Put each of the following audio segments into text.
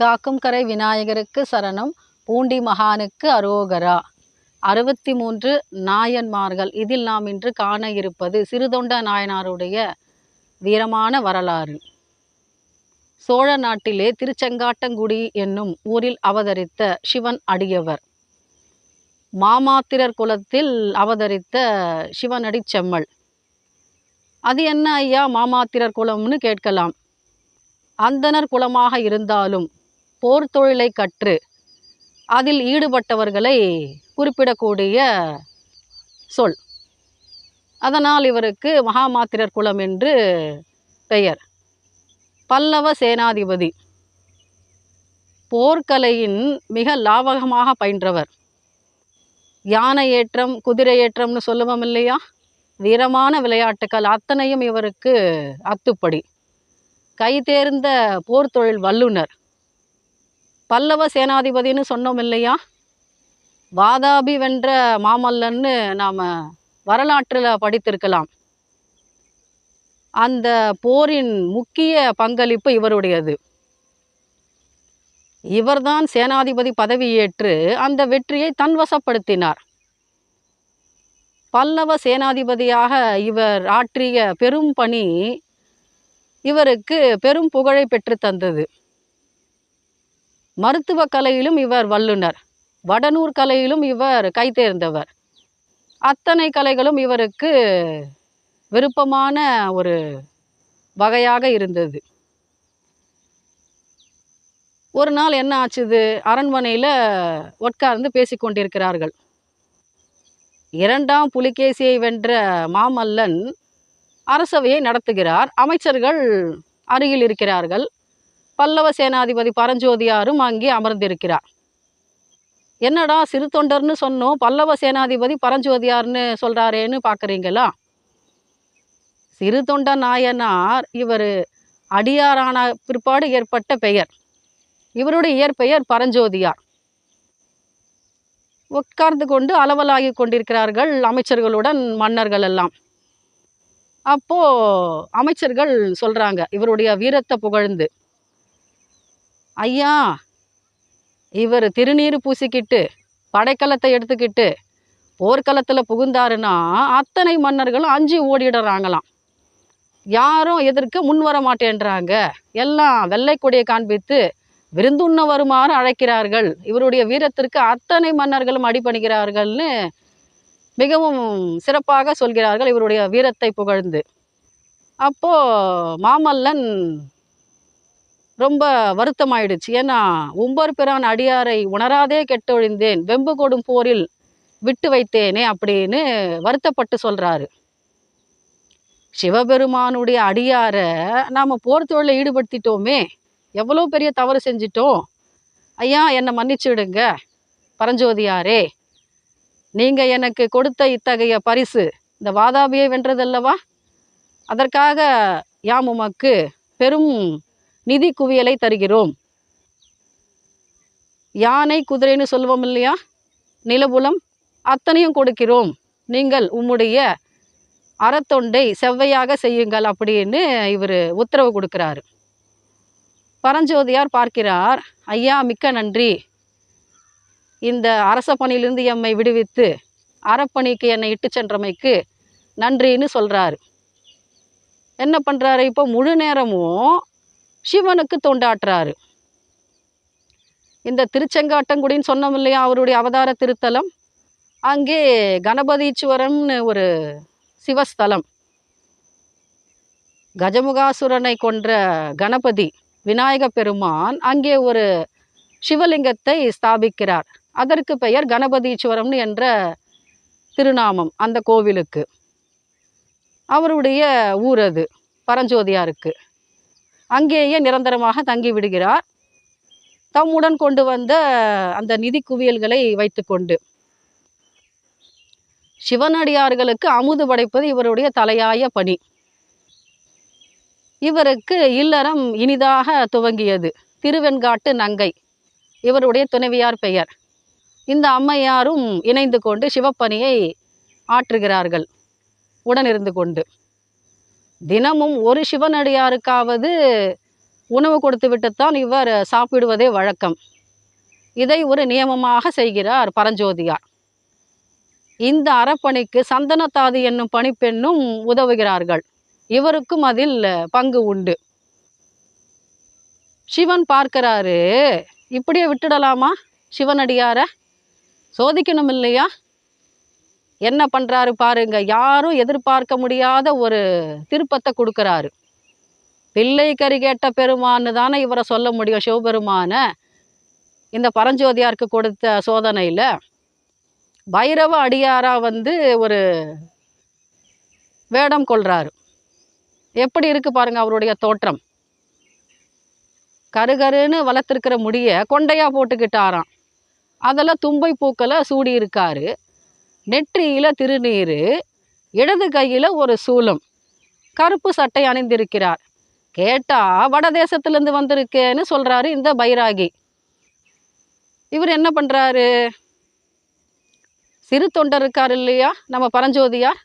காக்கும் கரை விநாயகருக்கு சரணம் பூண்டி மகானுக்கு அரோகரா. அறுபத்தி மூன்று நாயன்மார்கள். இதில் நாம் இன்று காண இருப்பது சிறுதொண்ட நாயனாருடைய வீரமான வரலாறு. சோழ நாட்டிலே திருச்செங்காட்டங்குடி என்னும் ஊரில் அவதரித்த சிவன் அடியவர். மாமாத்திரர் குலத்தில் அவதரித்த சிவனடி செம்மல். அது என்ன ஐயா? மாமாத்திரர் குலம்னு கேட்கலாம். அந்தனர் குலமாக இருந்தாலும் போர் தொழிலை கற்று அதில் ஈடுபட்டவர்களை குறிப்பிடக்கூடிய சொல். அதனால் இவருக்கு மகாமாத்திரர் குலம் என்று பெயர். பல்லவ சேனாதிபதி. போர்க்கலையின் மிக லாவகமாக பயின்றவர். யானை ஏற்றம் குதிரை ஏற்றம்னு சொல்லுவோம் இல்லையா? வீரமான விளையாட்டுக்கள் அத்தனையும் இவருக்கு அத்துப்படி. கைதேர்ந்த போர் தொழில் வல்லுனர் பல்லவ சேனாதிபதின்னு சொன்னோம் இல்லையா? வாதாபி வென்ற மாமல்லன்னு நாம் வரலாற்றில் படித்திருக்கலாம். அந்த போரின் முக்கிய பங்களிப்பு இவருடையது. இவர்தான் சேனாதிபதி பதவியேற்று அந்த வெற்றியை தன்வசப்படுத்தினார். பல்லவ சேனாதிபதியாக இவர் ஆற்றிய பெரும் பணி இவருக்கு பெரும் புகழை பெற்று தந்தது. மருத்துவ கலையிலும் இவர் வல்லுனர் வடநூர் கலையிலும் இவர் கைதேர்ந்தவர் அத்தனை கலைகளும் இவருக்கு விருப்பமான ஒரு வகையாக இருந்தது. ஒரு நாள் என்ன ஆச்சுது? அரண்மனையில் உட்கார்ந்து பேசிக்கொண்டிருக்கிறார்கள் இரண்டாம் புலிகேசியை வென்ற மாமல்லன் அரசவையை நடத்துகிறார். அமைச்சர்கள் அருகில் இருக்கிறார்கள். பல்லவ சேனாதிபதி பரஞ்சோதியாரும் அங்கே அமர்ந்திருக்கிறார். என்னடா சிறு தொண்டர்னு சொன்னோம் பல்லவ சேனாதிபதி பரஞ்சோதியார்னு சொல்கிறாரேன்னு பார்க்குறீங்களா சிறு தொண்ட நாயனார் இவர் அடியாரான பிற்பாடு ஏற்பட்ட பெயர். இவருடைய இயற்பெயர் பரஞ்சோதியார். உட்கார்ந்து கொண்டு அளவலாகி கொண்டிருக்கிறார்கள் அமைச்சர்களுடன் மன்னர்கள் எல்லாம். அப்போது அமைச்சர்கள் சொல்கிறாங்க இவருடைய வீரத்தை புகழ்ந்து. ஐயா இவர் திருநீர் பூசிக்கிட்டு படைக்கலத்தை எடுத்துக்கிட்டு போர்க்களத்தில் புகுந்தாருன்னா அத்தனை மன்னர்களும் அஞ்சு ஓடிடுறாங்களாம். யாரும் எதிர்க்க முன் வர மாட்டேன்றாங்க. எல்லாம் வெள்ளை கொடியை காண்பித்து விருந்துண்ண வருமாறு அழைக்கிறார்கள். இவருடைய வீரத்திற்கு அத்தனை மன்னர்களும் அடிபணிகிறார்கள்னு மிகவும் சிறப்பாக சொல்கிறார்கள் இவருடைய வீரத்தை புகழ்ந்து. அப்போது மாமல்லன் ரொம்ப வருத்தமாயிடுச்சு. ஏன்னா உம்பர் பிரான் அடியாரை உணராதே கெட்டொழிந்தேன் வெம்பு கொடும் போரில் விட்டு வைத்தேனே அப்படின்னு வருத்தப்பட்டு சொல்கிறாரு சிவபெருமானுடைய அடியாரை நாம் போர் தொழிலில் ஈடுபடுத்திட்டோமே எவ்வளோ பெரிய தவறு செஞ்சிட்டோம்? ஐயா என்னை மன்னிச்சுடுங்க பரஞ்சோதியாரே. நீங்கள் எனக்கு கொடுத்த இத்தகைய பரிசு இந்த வாதாபியை வென்றதல்லவா? அதற்காக யாம் உமக்கு பெரும் நிதி குவியலை தருகிறோம். யானை குதிரைன்னு சொல்லுவோம் இல்லையா? நிலபுலம் அத்தனையும் கொடுக்கிறோம். நீங்கள் உம்முடைய அறத்தொண்டை செவ்வையாக செய்யுங்கள் அப்படின்னு இவர் உத்தரவு கொடுக்குறாரு. பரஞ்சோதியார் பார்க்கிறார் ஐயா மிக்க நன்றி. இந்த அரச பணியிலிருந்து எம்மை விடுவித்து அறப்பணிக்கு என்னை இட்டு சென்றமைக்கு நன்றின்னு சொல்கிறாரு என்ன பண்ணுறாரு இப்போ முழு நேரமும் சிவனுக்கு தொண்டாற்றுறாரு. இந்த திருச்செங்காட்டங்குடின்னு சொன்னோம் இல்லையா அவருடைய அவதார திருத்தலம்? அங்கே கணபதீச்சுவரம்னு ஒரு சிவஸ்தலம். கஜமுகாசுரனை கொன்ற கணபதி விநாயக பெருமான் அங்கே ஒரு சிவலிங்கத்தை ஸ்தாபிக்கிறார். அதற்கு பெயர் கணபதீஸ்வரம்னு என்ற திருநாமம் அந்த கோவிலுக்கு. அவருடைய ஊர் அது பரஞ்சோதியாருக்கு. அங்கேயே நிரந்தரமாக தங்கி விடுகிறார். தம்முடன் கொண்டு வந்த அந்த நிதி குவியல்களை வைத்துக்கொண்டு சிவனடியார்களுக்கு அமுது படைப்பது இவருடைய தலையாய பணி. இவருக்கு இல்லறம் இனிதாக துவங்கியது. திருவெண்காட்டு நங்கை இவருடைய துணைவியார் பெயர். இந்த அம்மையாரும் இணைந்து கொண்டு சிவப்பணியை ஆற்றுகிறார்கள் உடனிருந்து கொண்டு. தினமும் ஒரு சிவனடியாருக்காவது உணவு கொடுத்து விட்டுத்தான் இவர் சாப்பிடுவதே வழக்கம். இதை ஒரு நியமமாக செய்கிறார் பரஞ்சோதியார். இந்த அறப்பணிக்கு சந்தனத்தாதி என்னும் பணிப்பெண்ணும் உதவுகிறார்கள். இவருக்கும் அதில் பங்கு உண்டு. சிவன் பார்க்கிறாரு இப்படியே விட்டுடலாமா சிவனடியார? சோதிக்கணும் இல்லையா என்ன பண்ணுறாரு பாருங்க. யாரும் எதிர்பார்க்க முடியாத ஒரு திருப்பத்தை கொடுக்குறாரு. பிள்ளை கறி கேட்ட பெருமான்னு தானே இவரை சொல்ல முடியும் சிவபெருமானை. இந்த பரஞ்சோதியாருக்கு கொடுத்த சோதனையில் பைரவ அடியாரா வந்து ஒரு வேடம் கொள்கிறாரு எப்படி இருக்குது பாருங்கள் அவருடைய தோற்றம். கருகருன்னு வளர்த்துருக்கிற முடிய கொண்டையாக போட்டுக்கிட்டாராம். அதில் தும்பை பூக்களை சூடி இருக்காரு நெற்றியில திருநீர் இடது கையில் ஒரு சூலம். கருப்பு சட்டை அணிந்திருக்கிறார். கேட்டால் வடதேசத்துலேருந்து வந்திருக்கேன்னு சொல்கிறாரு இந்த பைராகி. இவர் என்ன பண்ணுறாரு சிறு தொண்டர் இருக்கார் இல்லையா? நம்ம பரஞ்சோதியார்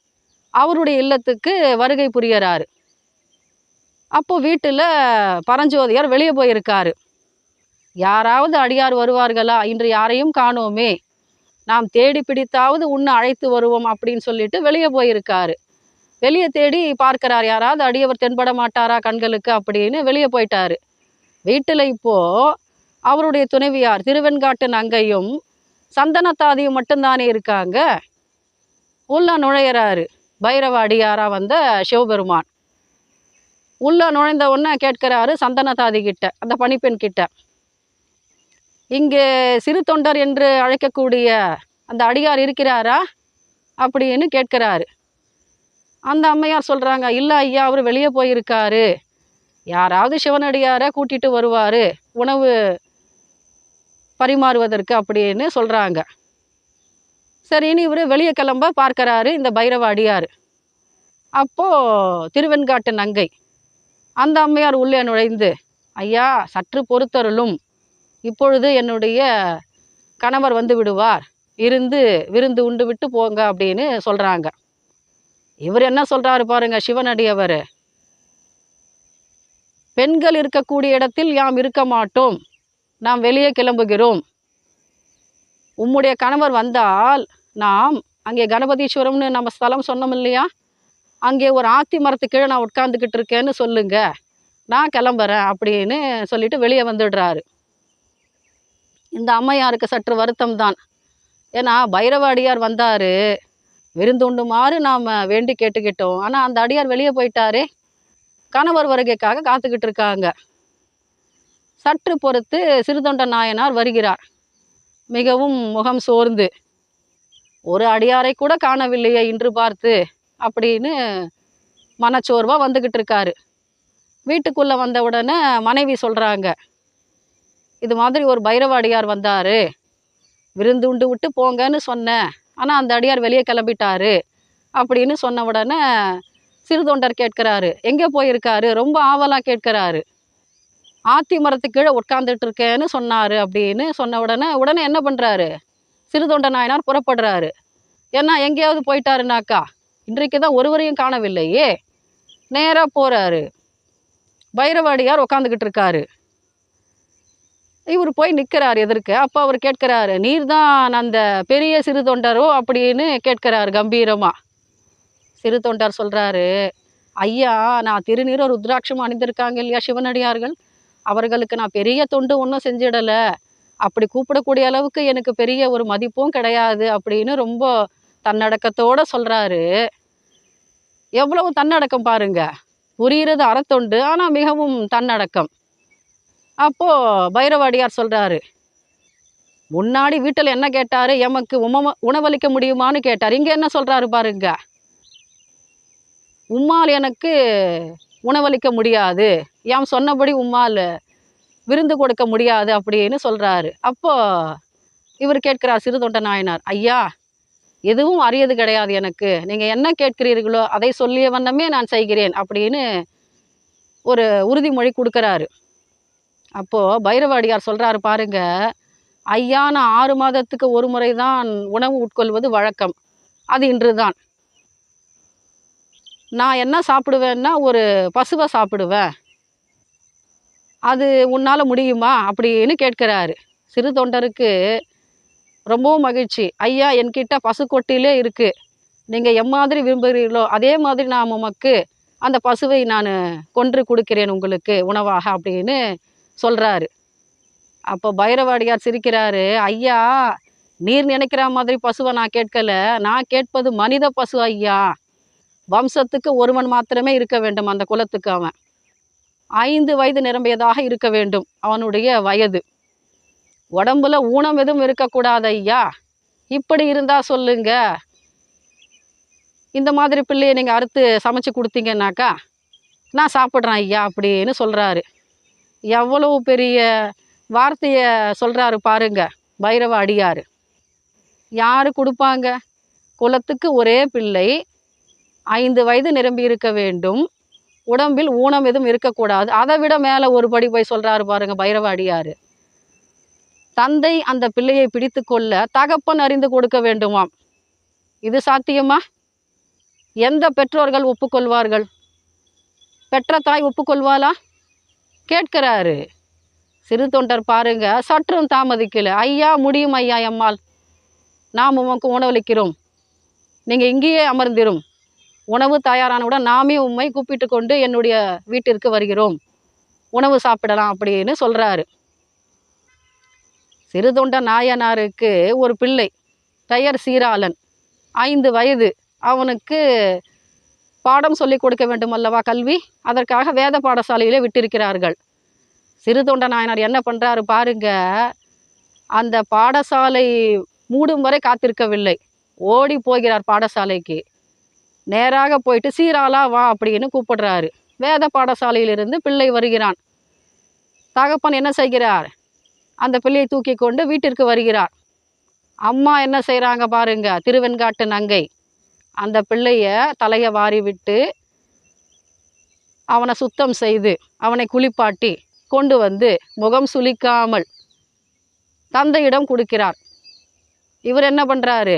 அவருடைய இல்லத்துக்கு வருகை புரியறாரு. அப்போது வீட்டில் பரஞ்சோதியார் வெளியே போயிருக்காரு. யாராவது அடியார் வருவார்களா? இன்று யாரையும் காணோமே. நாம் தேடி பிடித்தாவது உன்னை அழைத்து வருவோம் அப்படின்னு சொல்லிட்டு வெளியே போயிருக்காரு. வெளியே தேடி பார்க்கிறார் யாராவது அடியவர் தென்பட மாட்டாரா கண்களுக்கு? அப்படின்னு வெளியே போயிட்டாரு. வீட்டில் இப்போ அவருடைய துணைவியார் திருவெண்காட்டு நங்கையும் சந்தனத்தாதியும் மட்டும்தானே இருக்காங்க. உள்ள நுழையிறாரு. பைரவ அடியாரா வந்த சிவபெருமான். உள்ள நுழைந்த உடனே கேட்கிறாரு சந்தனத்தாதி கிட்ட அந்த பணிப்பெண் கிட்ட. இங்கே சிறு தொண்டர் என்று அழைக்கக்கூடிய அந்த அடியார் இருக்கிறாரா அப்படின்னு கேட்கிறாரு. அந்த அம்மையார் சொல்கிறாங்க இல்லை ஐயா அவர் வெளியே போயிருக்காரு. யாராவது சிவனடியாரை கூட்டிட்டு வருவார் உணவு பரிமாறுவதற்கு அப்படின்னு சொல்றாங்க. சரின்னு இவர் வெளியே கிளம்ப பார்க்கறாரு இந்த பைரவ அடியார். அப்போது திருவெண்காட்டு நங்கை அந்த அம்மையார் உள்ளே நுழைந்து ஐயா சற்று பொறுத்தருளும். இப்பொழுது என்னுடைய கணவர் வந்து விடுவார். இருந்து விருந்து உண்டு விட்டு போங்க அப்படின்னு சொல்கிறாங்க இவர் என்ன சொல்கிறாரு பாருங்க சிவனடியவர் பெண்கள் இருக்கக்கூடிய இடத்தில் யாம் இருக்க மாட்டோம். நாம் வெளியே கிளம்புகிறோம். உம்முடைய கணவர் வந்தால் நாம் அங்கே கணபதீஸ்வரம்னு நம்ம ஸ்தலம் சொன்னோம் இல்லையா? அங்கே ஒரு ஆத்தி மரத்து கீழே நான் உட்காந்துக்கிட்டு இருக்கேன்னு சொல்லுங்க. நான் கிளம்புறேன் அப்படின்னு சொல்லிட்டு வெளியே வந்துடுறாரு. இந்த அம்மையாருக்கு சற்று வருத்தம் தான் ஏன்னா பைரவ அடியார் வந்தார் விருந்துண்டுமாறு நாம் வேண்டி கேட்டுக்கிட்டோம். ஆனால் அந்த அடியார் வெளியே போயிட்டாரே. கணவர் வருகைக்காக காத்துக்கிட்டு இருக்காங்க. சற்று பொறுத்து சிறுதொண்ட நாயனார் வருகிறார். மிகவும் முகம் சோர்ந்து ஒரு அடியாரை கூட காணவில்லையே இன்று பார்த்து அப்படின்னு மனச்சோர்வாக வந்துக்கிட்டு இருக்காரு. வீட்டுக்குள்ளே வந்த உடனே மனைவி சொல்கிறாங்க இது மாதிரி ஒரு பைரவ அடியார் வந்தார். விருந்து உண்டு விட்டு போங்கன்னு சொன்னேன். ஆனால் அந்த அடியார் வெளியே கிளம்பிட்டாரு. அப்படின்னு சொன்ன உடனே சிறுதொண்டர் கேட்கிறாரு. எங்கே போயிருக்காரு? ரொம்ப ஆவலாக கேட்கிறாரு. ஆத்தி மரத்துக்கு கீழே உட்காந்துட்டு இருக்கேன்னு சொன்னார் அப்படின்னு சொன்ன உடனே உடனே என்ன பண்ணுறாரு சிறுதொண்ட நாயனார் புறப்படுறாரு. ஏன்னா எங்கேயாவது போயிட்டாருனாக்கா இன்றைக்கு தான் ஒருவரையும் காணவில்லையே. நேராக போகிறாரு பைரவாடியார் உட்காந்துக்கிட்டு இருக்காரு இவர் போய் நிற்கிறார் எதிர்க்க அப்போ அவர் கேட்கிறாரு நீர் தான் அந்த பெரிய சிறு தொண்டரோ? அப்படின்னு கேட்கிறாரு கம்பீரமாக சிறு தொண்டர் சொல்கிறாரு ஐயா நான் திருநீரோ ருத்ராட்சம் அணிந்திருக்காங்க இல்லையா சிவனடியார்கள்? அவர்களுக்கு நான் பெரிய தொண்டு ஒன்றும் செஞ்சிடலை. அப்படி கூப்பிடக்கூடிய அளவுக்கு எனக்கு பெரிய ஒரு மதிப்பும் கிடையாது அப்படின்னு ரொம்ப தன்னடக்கத்தோடு சொல்கிறாரு எவ்வளவு தன்னடக்கம் பாருங்க. புரிகிறது அறத்தொண்டு ஆனால் மிகவும் தன்னடக்கம். அப்போ பைரவாடியார் சொல்கிறாரு முன்னாடி வீட்டில் என்ன கேட்டார்? எமக்கு உம உணவளிக்க முடியுமான்னு கேட்டார். இங்கே என்ன சொல்கிறாரு பாருங்க. உம்மால் எனக்கு உணவளிக்க முடியாது. எம் சொன்னபடி உம்மால் விருந்து கொடுக்க முடியாது அப்படின்னு சொல்கிறாரு அப்போ இவர் கேட்கிறார் சிறுதொண்ட நாயனார் ஐயா எதுவும் அறியது கிடையாது எனக்கு. நீங்கள் என்ன கேட்கிறீர்களோ அதை சொல்லிய வண்ணமே நான் செய்கிறேன் அப்படின்னு ஒரு உறுதிமொழி கொடுக்குறாரு. அப்போது பைரவாடியார் சொல்கிறாரு பாருங்க ஐயா நான் ஆறு மாதத்துக்கு ஒரு முறை தான் உணவு உட்கொள்வது வழக்கம். அது இன்று தான் நான் என்ன சாப்பிடுவேன்னா ஒரு பசுவை சாப்பிடுவேன். அது உன்னால் முடியுமா? அப்படின்னு கேட்கிறாரு. சிறு தொண்டருக்கு ரொம்பவும் மகிழ்ச்சி. ஐயா என்கிட்ட பசுக்கொட்டிலே இருக்குது நீங்கள் எம்மாதிரி விரும்புகிறீர்களோ அதே மாதிரி நான் உமக்கு அந்த பசுவை நான் கொன்று கொடுக்கிறேன் உங்களுக்கு உணவாக அப்படின்னு சொல்கிறாரு அப்போ பைரவாடியார் சிரிக்கிறாரு ஐயா நீர் நினைக்கிற மாதிரி பசுவை நான் கேட்கல. நான் கேட்பது மனித பசு ஐயா. வம்சத்துக்கு ஒருவன் மாத்திரமே இருக்க வேண்டும் அந்த குலத்துக்கு அவன். ஐந்து வயது நிரம்பியதாக இருக்க வேண்டும் அவனுடைய வயது. உடம்புல ஊனம் எதுவும் இருக்கக்கூடாது ஐயா. இப்படி இருந்தால் சொல்லுங்க. இந்த மாதிரி பிள்ளையை நீங்கள் அறுத்து சமைச்சு கொடுத்தீங்கன்னாக்கா நான் சாப்பிட்றேன் ஐயா அப்படின்னு சொல்கிறாரு எவ்வளவு பெரிய வார்த்தையை சொல்கிறாரு பாருங்க பைரவ அடியார். யார் கொடுப்பாங்க? குலத்துக்கு ஒரே பிள்ளை ஐந்து வயது நிரம்பி இருக்க வேண்டும் உடம்பில் ஊனம் எதுவும் இருக்கக்கூடாது. அதை விட மேலே ஒரு படி போய் சொல்கிறாரு பாருங்க பைரவ அடியார். தந்தை அந்த பிள்ளையை பிடித்து கொள்ள தகப்பன் அறிந்து கொடுக்க வேண்டுமாம். இது சாத்தியமா? எந்த பெற்றோர்கள் ஒப்புக்கொள்வார்கள்? பெற்ற தாய் ஒப்புக்கொள்வாளா? கேட்கிறாரு. சிறு தொண்டர் பாருங்க சற்றும் தாமதிக்கல. ஐயா முடியும் ஐயா எம்மாள். நாம் உமக்கு உணவளிக்கிறோம். நீங்கள் இங்கேயே அமர்ந்திரும். உணவு தயாரானவுடன் நாமே உண்மை கூப்பிட்டு கொண்டு என்னுடைய வீட்டிற்கு வருகிறோம். உணவு சாப்பிடலாம் அப்படின்னு சொல்கிறாரு சிறுதொண்ட நாயனாருக்கு ஒரு பிள்ளை பெயர் சீராளன். ஐந்து வயது. அவனுக்கு பாடம் சொல்லிக் கொடுக்க வேண்டும் அல்லவா கல்வி? அதற்காக வேத பாடசாலையிலே விட்டிருக்கிறார்கள். சிறுதொண்ட நாயனார் என்ன பண்ணுறாரு பாருங்க அந்த பாடசாலை மூடும் வரை காத்திருக்கவில்லை. ஓடி போகிறார் பாடசாலைக்கு. நேராக போயிட்டு சீராலா வா அப்படின்னு கூப்பிடுறாரு. வேத பாடசாலையிலிருந்து பிள்ளை வருகிறான். தகப்பன் என்ன செய்கிறார்? அந்த பிள்ளையை தூக்கி கொண்டு வீட்டிற்கு வருகிறார். அம்மா என்ன செய்கிறாங்க பாருங்க திருவெண்காட்டு நங்கை. அந்த பிள்ளைய தலையை வாரி விட்டு அவனை சுத்தம் செய்து அவனை குளிப்பாட்டி கொண்டு வந்து முகம் சுளிக்காமல் தந்தையிடம் கொடுக்கிறார். இவர் என்ன பண்ணுறாரு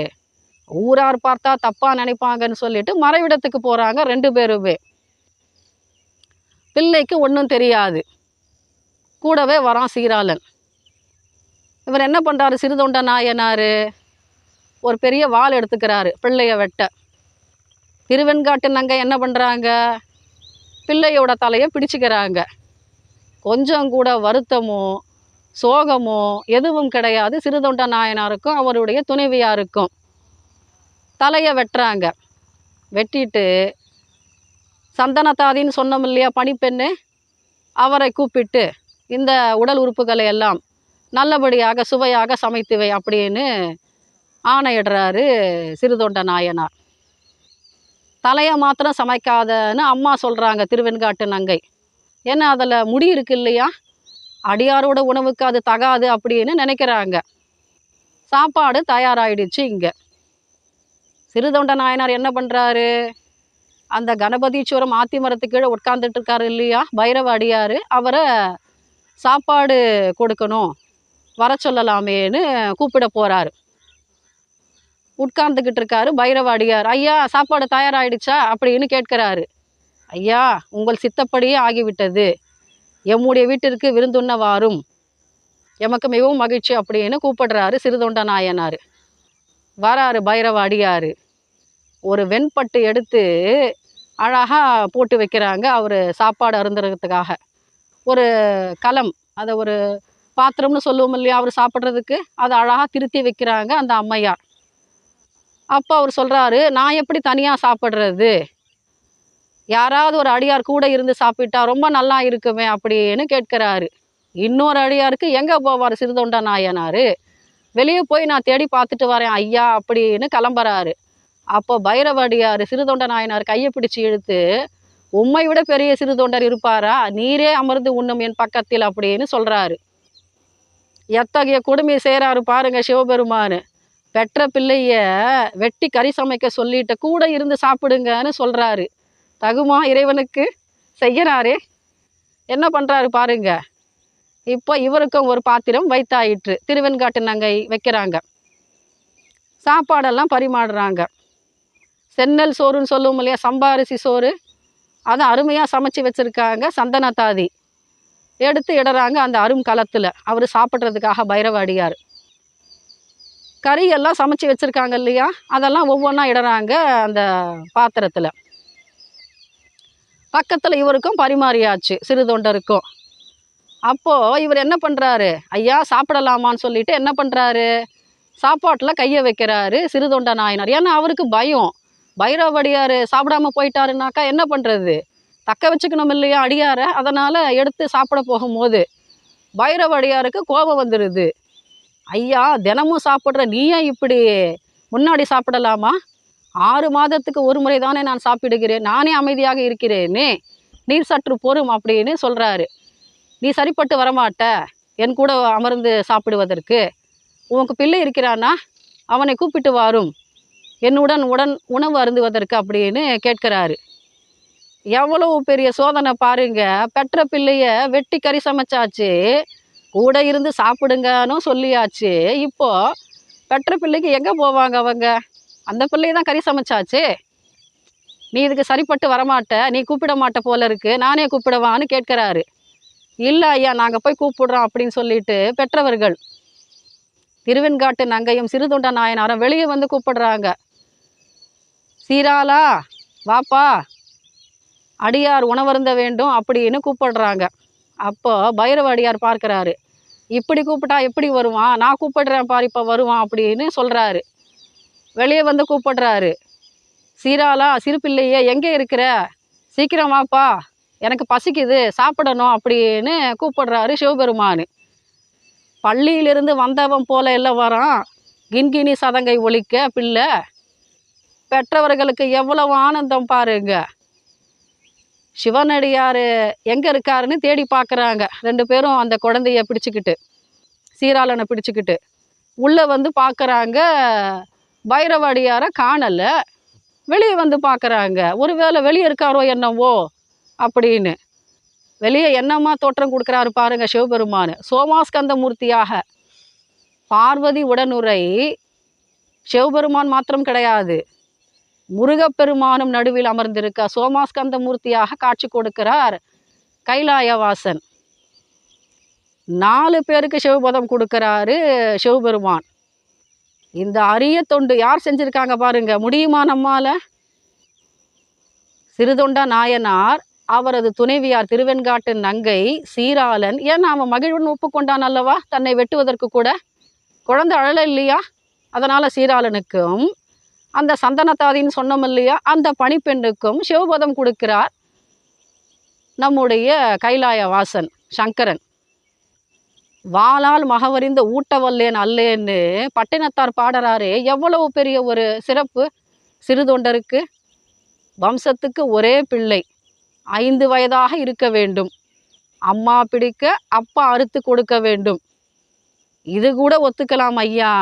ஊரார் பார்த்தா தப்பாக நினைப்பாங்கன்னு சொல்லிட்டு மறைவிடத்துக்கு போகிறாங்க ரெண்டு பேருமே. பிள்ளைக்கு ஒன்றும் தெரியாது. கூடவே வரான் சீராளன். இவர் என்ன பண்ணுறாரு சிறுதொண்ட நாயனார். ஒரு பெரிய வாள் எடுத்துக்கிறாரு பிள்ளைய வெட்ட. திருவெண்காட்டு நங்கை என்ன பண்ணுறாங்க பிள்ளையோட தலையை பிடிச்சிக்கிறாங்க. கொஞ்சம் கூட வருத்தமோ சோகமோ எதுவும் கிடையாது. சிறுதொண்ட நாயனாருக்கும் அவருடைய துணைவியாருக்கும். தலையை வெட்டுறாங்க. வெட்டிட்டு சந்தனத்தாதின்னு சொன்னோம் இல்லையா பணிப்பெண்ணு? அவரை கூப்பிட்டு இந்த உடல் உறுப்புகளை எல்லாம் நல்லபடியாக சுவையாக சமைத்துவை அப்படின்னு ஆணையிடுறாரு சிறுதொண்ட நாயனார். தலையை மாத்திரம் சமைக்காதன்னு அம்மா சொல்கிறாங்க திருவெண்காட்டு நங்கை. ஏன்னா அதில் முடி இருக்கு இல்லையா? அடியாரோட உணவுக்கு அது தகாது அப்படின்னு நினைக்கிறாங்க. சாப்பாடு தயாராகிடுச்சு இங்கே. சிறுதொண்ட நாயனார் என்ன பண்ணுறாரு அந்த கணபதீஸ்வரம் ஆத்தி மரத்துக்கு கீழே உட்காந்துட்டு இருக்காரு இல்லையா? பைரவ அடியார் அவரை சாப்பாடு கொடுக்கணும் வர சொல்லலாமேன்னு கூப்பிட போகிறாரு உட்கார்ந்துக்கிட்டு இருக்காரு பைரவ அடியார். ஐயா சாப்பாடு தயாராகிடுச்சா அப்படின்னு கேட்கிறாரு. ஐயா உங்கள் சித்தப்படியே ஆகிவிட்டது. எம்முடைய வீட்டிற்கு விருந்துண்ண வாரும் எமக்கு மிகவும் மகிழ்ச்சி அப்படின்னு கூப்பிடுறாரு சிறுதொண்ட நாயனார் வராரு பைரவ அடியார். ஒரு வெண்பட்டு எடுத்து அழகாக போட்டு வைக்கிறாங்க அவர் சாப்பாடு அருந்துறதுக்காக. ஒரு கலம் அதை ஒரு பாத்திரம்னு சொல்லுவோம் இல்லையா அவர் சாப்பிட்றதுக்கு அதை அழகாக திருத்தி வைக்கிறாங்க அந்த அம்மையார். அப்போ அவர் சொல்கிறாரு நான் எப்படி தனியாக சாப்பிட்றது? யாராவது ஒரு அடியார் கூட இருந்து சாப்பிட்டா ரொம்ப நல்லா இருக்குமே அப்படின்னு கேட்கிறாரு. இன்னொரு அடியாருக்கு எங்கே போவார் சிறுதொண்ட நாயனார்? வெளியே போய் நான் தேடி பார்த்துட்டு வரேன் ஐயா அப்படின்னு கிளம்புறாரு. அப்போ பைரவ அடியார் சிறுதொண்ட நாயனார் கையை பிடிச்சி இழுத்து உம்மை விட பெரிய சிறுதொண்டர் இருப்பாரா? நீரே அமர்ந்து உண்ணும் என் பக்கத்தில் அப்படின்னு சொல்கிறாரு எத்தகைய கொடுமையை செய்கிறாரு பாருங்க சிவபெருமான். பெற்ற பிள்ளைய வெட்டி கறி சமைக்க சொல்லிட்டு கூட இருந்து சாப்பிடுங்கன்னு சொல்கிறாரு தகுமா இறைவனுக்கு? செய்யறாரே. என்ன பண்ணுறாரு பாருங்க. இப்போ இவருக்கும் ஒரு பாத்திரம் வைத்தாயிற்று. திருவெண்காட்டு நங்கை வைக்கிறாங்க. சாப்பாடெல்லாம் பரிமாறுறாங்க. சென்னல் சோறுன்னு சொல்லுவோம் இல்லையா? சம்பா அரிசி சோறு. அதை அருமையாக சமைச்சு வச்சுருக்காங்க சந்தனத்தாதி எடுத்து இடறாங்க அந்த அரும் களத்தில். அவர் சாப்பிட்றதுக்காக பைரவ அடியார் கறியெல்லாம் சமைச்சு வச்சுருக்காங்க இல்லையா? அதெல்லாம் ஒவ்வொன்றா இடறாங்க அந்த பாத்திரத்தில். பக்கத்தில் இவருக்கும் பரிமாறியாச்சு சிறு தொண்டருக்கும். அப்போது இவர் என்ன பண்ணுறாரு ஐயா சாப்பிடலாமான்னு சொல்லிட்டு என்ன பண்ணுறாரு சாப்பாட்டில் கையை வைக்கிறாரு சிறு தொண்ட நாயனார். ஏன்னா அவருக்கு பயம். பைரவடியார் சாப்பிடாம போயிட்டாருனாக்கா என்ன பண்ணுறது தக்க வச்சுக்கணும் இல்லையா அடியாரை? அதனால் எடுத்து சாப்பிட போகும்போது பைரவடியாருக்கு கோபம் வந்துடுது ஐயா தினமும் சாப்பிட்ற நீ ஏன் இப்படி முன்னாடி சாப்பிடலாமா? ஆறு மாதத்துக்கு ஒரு முறை தானே நான் சாப்பிடுகிறேன். நானே அமைதியாக இருக்கிறேனே. நீர் சற்று பொறும் அப்படின்னு சொல்கிறாரு நீ சரிப்பட்டு வரமாட்ட. என் கூட அமர்ந்து சாப்பிடுவதற்கு. உனக்கு பிள்ளை இருக்கிறானா? அவனை கூப்பிட்டு வாரும். என்னுடன் உடன் உணவு அருந்துவதற்கு அப்படின்னு கேட்கிறாரு. எவ்வளவு பெரிய சோதனை பாருங்க. பெற்ற பிள்ளைய வெட்டி கறி சமைச்சாச்சு. கூட இருந்து சாப்பிடுங்கன்னு சொல்லியாச்சு. இப்போது பெற்ற பிள்ளைக்கு எங்கே போவாங்க அவங்க? அந்த பிள்ளை தான் கறி சமைச்சாச்சு? நீ இதுக்கு சரிப்பட்டு வரமாட்ட நீ கூப்பிட மாட்ட போல இருக்கு நானே கூப்பிடவான்னு கேட்குறாரு. இல்லை ஐயா நாங்கள் போய் கூப்பிடுறோம் அப்படின்னு சொல்லிட்டு பெற்றவர்கள் திருவெண்காட்டு நங்கையும் சிறுதொண்ட நாயனாரும் வெளியே வந்து கூப்பிடுறாங்க. சீராலா வாப்பா அடியார் உணவருந்த வேண்டும் அப்படின்னு கூப்பிடுறாங்க. அப்போது பைரவாடியார் பார்க்குறாரு. இப்படி கூப்பிட்டா எப்படி வருவான் நான் கூப்பிடுறேன் பாரு இப்போ வருவான் அப்படின்னு சொல்கிறாரு வெளியே வந்து கூப்பிடுறாரு. சீராலா சிறு எங்கே இருக்கிற? சீக்கிரம் வாப்பா. எனக்கு பசிக்குது சாப்பிடணும் அப்படின்னு கூப்பிடுறாரு சிவபெருமான். பள்ளியிலிருந்து வந்தவன் போல எல்லாம் வரான். கின்கினி சதங்கை ஒழிக்க பிள்ளை. பெற்றவர்களுக்கு எவ்வளவு ஆனந்தம் பாருங்க. சிவனடியார் எங்கே இருக்காருன்னு தேடி பார்க்குறாங்க ரெண்டு பேரும் அந்த குழந்தைய பிடிச்சிக்கிட்டு சீராளனை பிடிச்சிக்கிட்டு. உள்ளே வந்து பார்க்குறாங்க பைரவடியாரை காணலை. வெளியே வந்து பார்க்குறாங்க ஒருவேளை வெளியே இருக்காரோ என்னவோ அப்படின்னு. வெளியே என்னம்மா தோற்றம் கொடுக்குறாரு பாருங்க சிவபெருமான். சோமாஸ்கந்த மூர்த்தியாக பார்வதி உடனுரை. சிவபெருமான் மாத்திரம் கிடையாது. முருகப்பெருமானும் நடுவில் அமர்ந்திருக்க சோமாஸ்கந்த மூர்த்தியாக காட்சி கொடுக்கிறார் கைலாயவாசன். நாலு பேருக்கு சிவபதம் கொடுக்கிறாரு சிவபெருமான். இந்த அரிய தொண்டு யார் செஞ்சுருக்காங்க பாருங்க முடியுமா நம்மால்? சிறுதொண்டா நாயனார் அவரது துணைவியார் திருவெண்காட்டு நங்கை சீராளன் ஏன்னா அவன் மகிழ்வுடன் ஒப்புக்கொண்டான் அல்லவா? தன்னை வெட்டுவதற்கு கூட. குழந்தை அழல இல்லையா? அதனால் சீராளனுக்கும் அந்த சந்தனத்தாதின்னு சொன்னோம் இல்லையா? அந்த பணிப்பெண்ணுக்கும் சிவபதம் கொடுக்கிறார் நம்முடைய கைலாய வாசன் சங்கரன். வாளால் மகவறிந்த ஊட்டவல்லேன் அல்லேன்னு பட்டினத்தார் பாடுறாரே. எவ்வளவு பெரிய ஒரு சிறப்பு சிறுதொண்டருக்கு. வம்சத்துக்கு ஒரே பிள்ளை. ஐந்து வயதாக இருக்க வேண்டும். அம்மா பிடிக்க அப்பா அறுத்து கொடுக்க வேண்டும். இது கூட ஒத்துக்கலாம் ஐயா.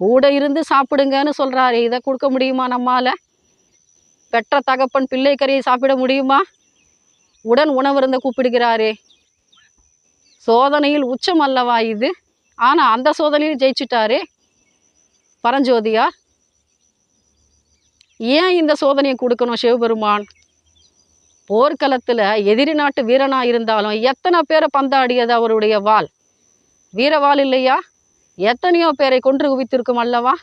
கூட இருந்து சாப்பிடுங்கன்னு சொல்கிறாரு இதை கொடுக்க முடியுமா நம்மால்? பெற்ற தகப்பன் பிள்ளை கறியை சாப்பிட முடியுமா? உடன் உணவருந்த கூப்பிடுகிறாரே. சோதனையில் உச்சம் அல்லவா இது? ஆனால் அந்த சோதனையில் ஜெயிச்சிட்டாரே. பரஞ்சோதியார் ஏன் இந்த சோதனையை கொடுக்கணும் சிவபெருமான்? போர்க்களத்தில் எதிரி நாட்டு வீரனாக இருந்தாலும் எத்தனை பேரை பந்தாடியது அவருடைய வாள்? வீரவால் இல்லையா? எத்தனையோ பேரை கொன்று குவித்திருக்கும் அல்லவா?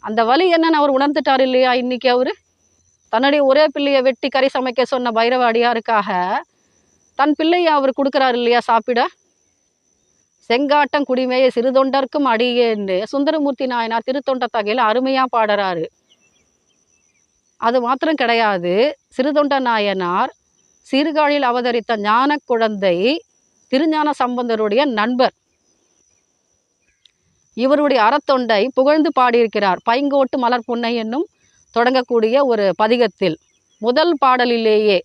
அந்த வலி என்னன்னு அவர் உணர்ந்துட்டார் இல்லையா இன்னைக்கு அவர்? தன்னுடைய ஒரே பிள்ளையை வெட்டி கறி சமைக்க சொன்ன பைரவ அடியாருக்காக தன் பிள்ளையை அவர் கொடுக்குறாரு இல்லையா சாப்பிட? செங்காட்டம் குடிமையை சிறுதொண்டர்க்கும் அடியேன்னு சுந்தரமூர்த்தி நாயனார் திருத்தொண்ட தகையில் அருமையாக பாடுறாரு. அது மாத்திரம் கிடையாது. சிறுதொண்ட நாயனார் சீர்காழியில் அவதரித்த ஞான குழந்தை திருஞான சம்பந்தருடைய நண்பர். இவருடைய அறத்தொண்டை புகழ்ந்து பாடியிருக்கிறார். பைங்கோட்டு மலர் புன்னை என்னும் தொடங்கக்கூடிய ஒரு பதிகத்தில் முதல் பாடலிலேயே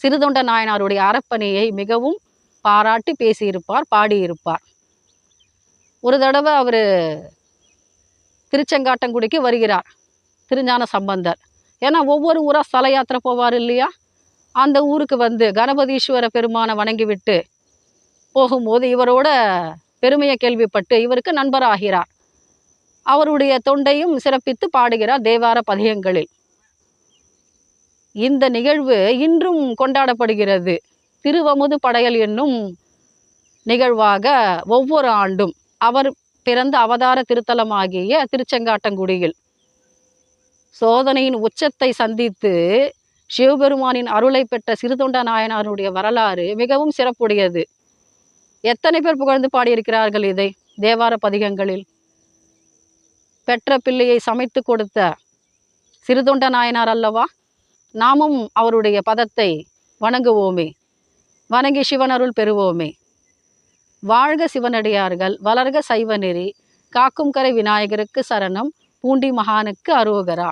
சிறுதொண்ட நாயனாருடைய அறப்பணியை மிகவும் பாராட்டி பேசியிருப்பார் பாடியிருப்பார். ஒரு தடவை அவர் திருச்செங்காட்டங்குடிக்கு வருகிறார் திருஞான சம்பந்தர். ஏன்னா ஒவ்வொரு ஊராக ஸ்தல யாத்திரை போவார் இல்லையா? அந்த ஊருக்கு வந்து கணபதீஸ்வர பெருமானை வணங்கிவிட்டு போகும்போது இவரோட பெருமையை கேள்விப்பட்டு இவருக்கு நண்பராகிறார். அவருடைய தொண்டையும் சிறப்பித்து பாடுகிறார் தேவார பதிகங்களில். இந்த நிகழ்வு இன்றும் கொண்டாடப்படுகிறது. திருவமுது படையல் என்னும் நிகழ்வாக ஒவ்வொரு ஆண்டும் அவர் பிறந்த அவதார திருத்தலமாகிய திருச்செங்காட்டங்குடியில் சோதனையின் உச்சத்தை சந்தித்து சிவபெருமானின் அருளை பெற்ற சிறுதொண்ட நாயனாருடைய வரலாறு மிகவும் சிறப்புடையது. எத்தனை பேர் புகழ்ந்து பாடியிருக்கிறார்கள் இதை தேவார பதிகங்களில்? பெற்ற பிள்ளையை சமைத்து கொடுத்த சிறுதொண்ட நாயனார் அல்லவா? நாமும் அவருடைய பதத்தை வணங்குவோமே. வணங்கி சிவனருள் பெறுவோமே. வாழ்க சிவனடியார்கள் வளர்க சைவநெறி காக்கும் கரை விநாயகருக்கு சரணம் பூண்டி மகானுக்கு அருவுகரா.